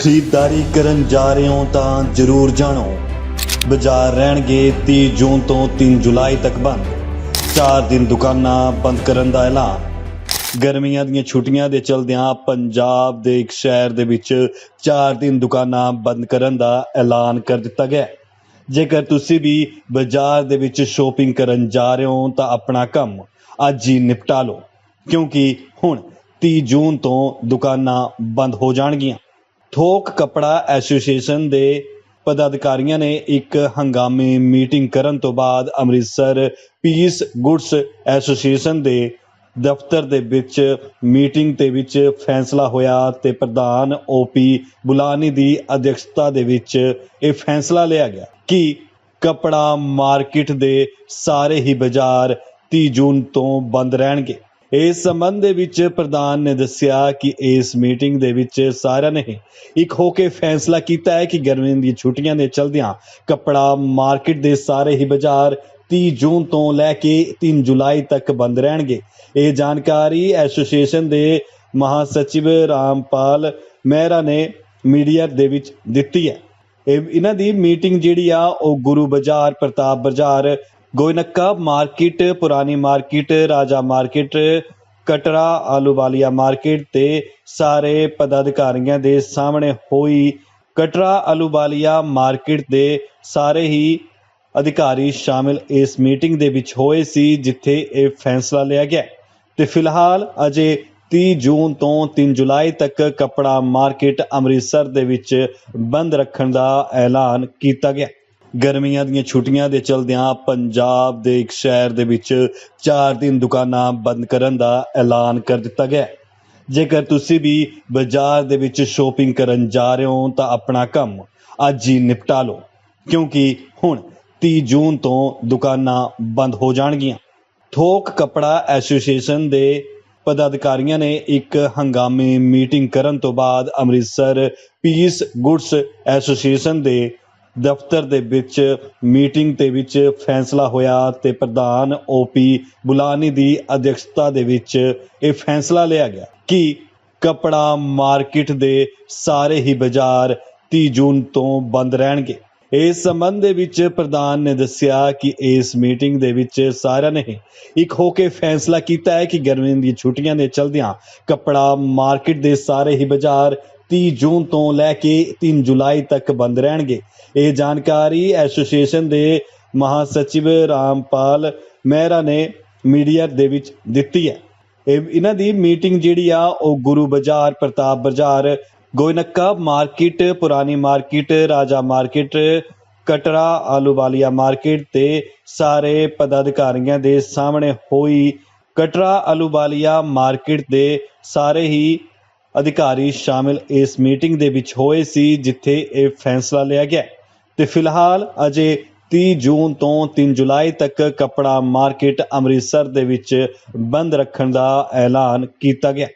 ਖਰੀਦਦਾਰੀ ਕਰਨ ਜਾ ਰਹੇ ਹੋ ਤਾਂ ਜ਼ਰੂਰ ਜਾਣੋ। ਬਾਜ਼ਾਰ ਰਹਿਣਗੇ 30 ਜੂਨ ਤੋਂ 3 ਜੁਲਾਈ ਤੱਕ ਬੰਦ। 4 ਦਿਨ ਦੁਕਾਨਾਂ ਬੰਦ ਕਰਨ ਦਾ ਐਲਾਨ। ਗਰਮੀਆਂ ਦੀਆਂ ਛੁੱਟੀਆਂ ਦੇ ਚਲਦਿਆਂ ਪੰਜਾਬ ਦੇ ਇੱਕ ਸ਼ਹਿਰ ਦੇ ਵਿੱਚ 4 ਦਿਨ ਦੁਕਾਨਾਂ ਬੰਦ ਕਰਨ ਦਾ ਐਲਾਨ ਕਰ ਦਿੱਤਾ ਗਿਆ ਜੇਕਰ ਤੁਸੀਂ ਵੀ ਬਾਜ਼ਾਰ ਦੇ ਵਿੱਚ ਸ਼ੋਪਿੰਗ ਕਰਨ ਜਾ ਰਹੇ ਹੋ ਤਾਂ ਆਪਣਾ ਕੰਮ ਅੱਜ ਹੀ ਨਿਪਟਾ ਲਓ। ਕਿਉਂਕਿ ਹੁਣ 30 ਜੂਨ ਤੋਂ ਦੁਕਾਨਾਂ ਬੰਦ ਹੋ ਜਾਣਗੀਆਂ। ਥੋਕ ਕੱਪੜਾ ਐਸੋਸੀਏਸ਼ਨ ਦੇ ਪਦਾਧਿਕਾਰੀਆਂ ਨੇ ਇੱਕ ਹੰਗਾਮੀ ਮੀਟਿੰਗ ਕਰਨ ਤੋਂ ਬਾਅਦ ਅੰਮ੍ਰਿਤਸਰ ਪੀਸ ਗੁੱਡਸ ਐਸੋਸੀਏਸ਼ਨ ਦੇ ਦਫ਼ਤਰ ਦੇ ਵਿੱਚ ਮੀਟਿੰਗ ਦੇ ਵਿੱਚ ਫੈਸਲਾ ਹੋਇਆ ਤੇ ਪ੍ਰਧਾਨ ਓਪੀ ਬੁਲਾਨੀ ਦੀ ਅਧਿਕਸ਼ਤਾ ਦੇ ਵਿੱਚ ਇਹ ਫੈਸਲਾ ਲਿਆ ਗਿਆ ਕਿ ਕਪੜਾ ਮਾਰਕੀਟ ਦੇ ਸਾਰੇ ਹੀ ਬਾਜ਼ਾਰ 30 ਜੂਨ ਤੋਂ ਬੰਦ ਰਹਿਣਗੇ। ਇਸ ਸੰਬੰਧ ਦੇ ਵਿੱਚ ਪ੍ਰਧਾਨ ਨੇ ਦੱਸਿਆ ਕਿ ਇਸ ਮੀਟਿੰਗ ਦੇ ਵਿੱਚ ਸਾਰਿਆਂ ਨੇ ਇੱਕ ਹੋ ਕੇ ਫੈਸਲਾ ਕੀਤਾ ਹੈ ਕਿ ਗਰਮੀਆਂ ਦੀਆਂ ਛੁੱਟੀਆਂ ਦੇ ਚਲਦਿਆਂ ਕੱਪੜਾ ਮਾਰਕੀਟ ਦੇ ਸਾਰੇ ਹੀ ਬਾਜ਼ਾਰ 30 ਜੂਨ ਤੋਂ ਲੈ ਕੇ 3 ਜੁਲਾਈ ਤੱਕ ਬੰਦ ਰਹਿਣਗੇ। ਇਹ ਜਾਣਕਾਰੀ ਐਸੋਸੀਏਸ਼ਨ ਦੇ ਮਹਾਸਚਿਵ ਰਾਮਪਾਲ ਮਹਿਰਾ ਨੇ ਮੀਡੀਆ ਦੇ ਵਿੱਚ ਦਿੱਤੀ ਹੈ। ਇਹ ਇਹਨਾਂ ਦੀ ਮੀਟਿੰਗ ਜਿਹੜੀ ਆ, ਉਹ ਗੁਰੂ ਬਾਜ਼ਾਰ ਪ੍ਰਤਾਪ ਬਾਜ਼ਾਰ ਗੋਇਨੱਕਾ ਮਾਰਕੀਟ ਪੁਰਾਣੀ market Raja market Katra Ahluwalia market ਤੇ ਸਾਰੇ ਪਦਾਧਿਕਾਰੀਆਂ ਦੇ ਸਾਹਮਣੇ ਹੋਈ ਕਟਰਾ ਆਲੂਵਾਲੀਆ ਮਾਰਕੀਟ ਦੇ ਸਾਰੇ ਹੀ ਅਧਿਕਾਰੀ ਸ਼ਾਮਿਲ ਇਸ ਮੀਟਿੰਗ ਦੇ ਵਿੱਚ ਹੋਏ ਸੀ ਜਿੱਥੇ ਇਹ ਫੈਸਲਾ ਲਿਆ ਗਿਆ ਤੇ ਫਿਲਹਾਲ ਅਜੇ 30 ਜੂਨ ਤੋਂ 3 ਜੁਲਾਈ ਤੱਕ ਕੱਪੜਾ ਮਾਰਕੀਟ ਅੰਮ੍ਰਿਤਸਰ ਦੇ ਵਿੱਚ ਬੰਦ ਰੱਖਣ ਦਾ ਐਲਾਨ ਕੀਤਾ ਗਿਆ ਗਰਮੀਆਂ ਦੀਆਂ ਛੁੱਟੀਆਂ ਦੇ ਚਲਦਿਆਂ ਪੰਜਾਬ ਦੇ ਇੱਕ ਸ਼ਹਿਰ ਦੇ ਵਿੱਚ 4 ਦਿਨ ਦੁਕਾਨਾਂ ਬੰਦ ਕਰਨ ਦਾ ਐਲਾਨ ਕਰ ਦਿੱਤਾ ਗਿਆ ਹੈ। ਜੇਕਰ ਤੁਸੀਂ ਵੀ ਬਾਜ਼ਾਰ ਦੇ ਵਿੱਚ ਸ਼ੋਪਿੰਗ ਕਰਨ ਜਾ ਰਹੇ ਹੋ ਤਾਂ ਆਪਣਾ ਕੰਮ ਅੱਜ ਹੀ ਨਿਪਟਾ ਲਓ, ਕਿਉਂਕਿ ਹੁਣ 30 ਜੂਨ ਤੋਂ ਦੁਕਾਨਾਂ ਬੰਦ ਹੋ ਜਾਣਗੀਆਂ ਥੋਕ ਕੱਪੜਾ ਐਸੋਸੀਏਸ਼ਨ ਦੇ ਪਦਾਧਿਕਾਰੀਆਂ ਨੇ ਇੱਕ ਹੰਗਾਮੀ ਮੀਟਿੰਗ ਕਰਨ ਤੋਂ ਬਾਅਦ ਅੰਮ੍ਰਿਤਸਰ ਪੀਸ ਗੁੱਡਸ ਐਸੋਸੀਏਸ਼ਨ ਦੇ ਦਫ਼ਤਰ ਦੇ ਵਿੱਚ ਮੀਟਿੰਗ ਦੇ ਵਿੱਚ ਫੈਸਲਾ ਹੋਇਆ ਤੇ ਪ੍ਰਧਾਨ ਓਪੀ ਬੁਲਾਨੀ ਦੀ ਅਧਿਕਸ਼ਤਾ ਦੇ ਵਿੱਚ ਇਹ ਫੈਸਲਾ ਲਿਆ ਗਿਆ ਕਿ ਕਪੜਾ ਮਾਰਕੀਟ ਦੇ ਸਾਰੇ ਹੀ ਬਾਜ਼ਾਰ 30 ਜੂਨ ਤੋਂ ਬੰਦ ਰਹਿਣਗੇ। ਇਸ ਸੰਬੰਧ ਦੇ ਵਿੱਚ ਪ੍ਰਧਾਨ ਨੇ ਦੱਸਿਆ ਕਿ ਇਸ ਮੀਟਿੰਗ ਦੇ ਵਿੱਚ ਸਾਰਿਆਂ ਨੇ ਇੱਕ ਹੋ ਕੇ ਫੈਸਲਾ ਕੀਤਾ ਹੈ ਕਿ ਗਰਮੀਆਂ ਦੀਆਂ ਛੁੱਟੀਆਂ ਦੇ ਚਲਦਿਆਂ ਕੱਪੜਾ ਮਾਰਕੀਟ ਦੇ ਸਾਰੇ ਹੀ ਬਾਜ਼ਾਰ 30 ਜੂਨ ਤੋਂ ਲੈ ਕੇ 3 ਜੁਲਾਈ ਤੱਕ ਬੰਦ ਰਹਿਣਗੇ। ਇਹ ਜਾਣਕਾਰੀ ਐਸੋਸੀਏਸ਼ਨ ਦੇ ਮਹਾਸਚਿਵ ਰਾਮਪਾਲ ਮਹਿਰਾ ਨੇ ਮੀਡੀਆ ਦੇ ਵਿੱਚ ਦਿੱਤੀ ਹੈ। ਇਹ ਇਹਨਾਂ ਦੀ ਮੀਟਿੰਗ ਜਿਹੜੀ ਆ, ਉਹ ਗੁਰੂ ਬਾਜ਼ਾਰ, ਪ੍ਰਤਾਪ ਬਾਜ਼ਾਰ, ਗੋਇਨੱਕਾ ਮਾਰਕੀਟ, ਪੁਰਾਣੀ market, Raja market, Katra, Ahluwalia market ਤੇ ਸਾਰੇ ਪਦਾਧਿਕਾਰੀਆਂ ਦੇ ਸਾਹਮਣੇ ਹੋਈ ਕਟਰਾ, ਆਲੂਵਾਲੀਆ ਮਾਰਕੀਟ ਦੇ ਸਾਰੇ ਹੀ ਅਧਿਕਾਰੀ ਸ਼ਾਮਿਲ ਇਸ ਮੀਟਿੰਗ ਦੇ ਵਿੱਚ ਹੋਏ ਸੀ, ਜਿੱਥੇ ਇਹ ਫੈਸਲਾ ਲਿਆ ਗਿਆ। ਤੇ ਫਿਲਹਾਲ ਅਜੇ 30 ਜੂਨ ਤੋਂ 3 ਜੁਲਾਈ ਤੱਕ ਕੱਪੜਾ ਮਾਰਕੀਟ ਅੰਮ੍ਰਿਤਸਰ ਦੇ ਵਿੱਚ ਬੰਦ ਰੱਖਣ ਦਾ ਐਲਾਨ ਕੀਤਾ ਗਿਆ।